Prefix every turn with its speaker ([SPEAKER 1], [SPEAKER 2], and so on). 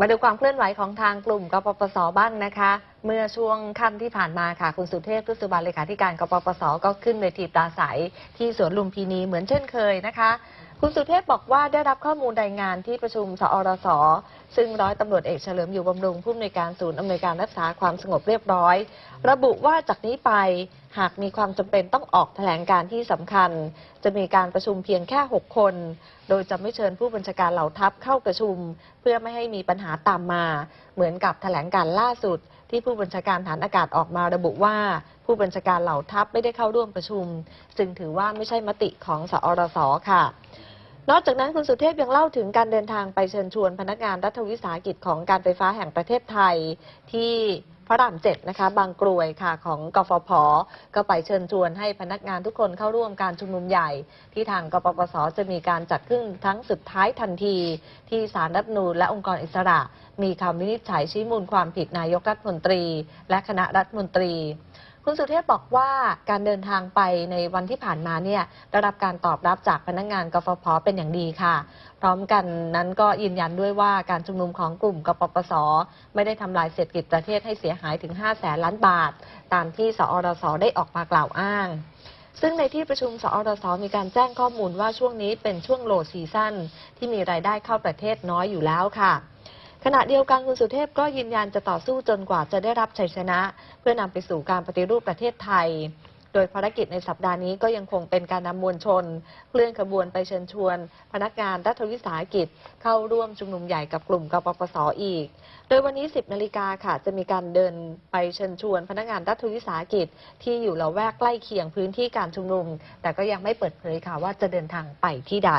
[SPEAKER 1] มาดูความเคลื่อนไหวของทางกลุ่มกปปสบ้างนะคะ เมื่อช่วงค่ำที่ผ่านมาค่ะ คุณสุเทพทุสุบานเลขาธิการกปปสก็ขึ้นเวทีปราศัยที่สวนลุมพินีเหมือนเช่นเคยนะคะ คุณสุเทพบอกว่าได้รับข้อมูลรายงานที่ประชุมสอรส ซึ่งร้อยตำรวจเอกเฉลิมอยู่บำรุงผู้อำนวยการศูนย์อำนวยการรักษาความสงบเรียบร้อย ระบุว่าจากนี้ไป หากมีความจำเป็นต้องออกแถลงการที่สำคัญ จะมีการประชุมเพียงแค่ 6 คน โดยจะไม่เชิญผู้บัญชาการเหล่าทัพเข้าประชุม เพื่อไม่ให้มีปัญหาตามมา เหมือนกับแถลงการล่าสุด ที่ผู้บัญชาการฐานอากาศออกมาระบุว่า ผู้บัญชาการเหล่าทัพไม่ได้เข้าร่วมประชุมซึ่งถือว่าไม่ใช่มติของสอรสค่ะ นอกจากนั้นคุณสุเทพยังเล่าถึงการเดินทางไปเชิญชวนพนักงานรัฐวิสาหกิจของการไฟฟ้าแห่งประเทศไทยที่พระรามเจ็ดนะคะ บางกรวยค่ะของกฟผ ก็ไปเชิญชวนให้พนักงานทุกคนเข้าร่วมการชุมนุมใหญ่ ที่ทางกปปสจะมีการจัดขึ้นทั้งสุดท้ายทันที ที่สารรัฐนูญและองค์กรอิสระ มีคำวินิจฉัยชี้มูลความผิดนายกรัฐมนตรี และคณะรัฐมนตรี คุณสุเทพบอกว่าการเดินทางไปในวันที่ผ่านมาเนี่ยได้รับการตอบรับจากพนักงานกฟผเป็นอย่างดีค่ะ พร้อมกันนั้นก็ยืนยันด้วยว่าการชุมนุมของกลุ่มกปปส ไม่ได้ทำลายเศรษฐกิจประเทศให้เสียหายถึง 5 แสนล้านบาท ตามที่สอรสได้ออกมากล่าวอ้าง ซึ่งในที่ประชุมสอรสมีการแจ้งข้อมูลว่าช่วงนี้เป็นช่วงโลซีซั่นที่มีรายได้เข้าประเทศน้อยอยู่แล้วค่ะ ขณะเดียวกันคุณสุเทพก็ยืนยันจะต่อสู้จนกว่าจะได้รับชัยชนะ เพื่อนำไปสู่การปฏิรูปประเทศไทย โดยภารกิจในสัปดาห์นี้ก็ยังคงเป็นการนำมวลชน เคลื่อนขบวนไปเชิญชวน พนักงานรัฐวิสาหกิจ เข้าร่วมชุมนุมใหญ่กับกลุ่มกปปสอีก โดยวันนี้ 10นาฬิกาค่ะจะมีการเดินไปเชิญชวน พนักงานรัฐวิสาหกิจ ที่อยู่ละแวกใกล้เคียงพื้นที่การชุมนุม แต่ก็ยังไม่เปิดเผยค่ะว่าจะเดินทางไปที่ใด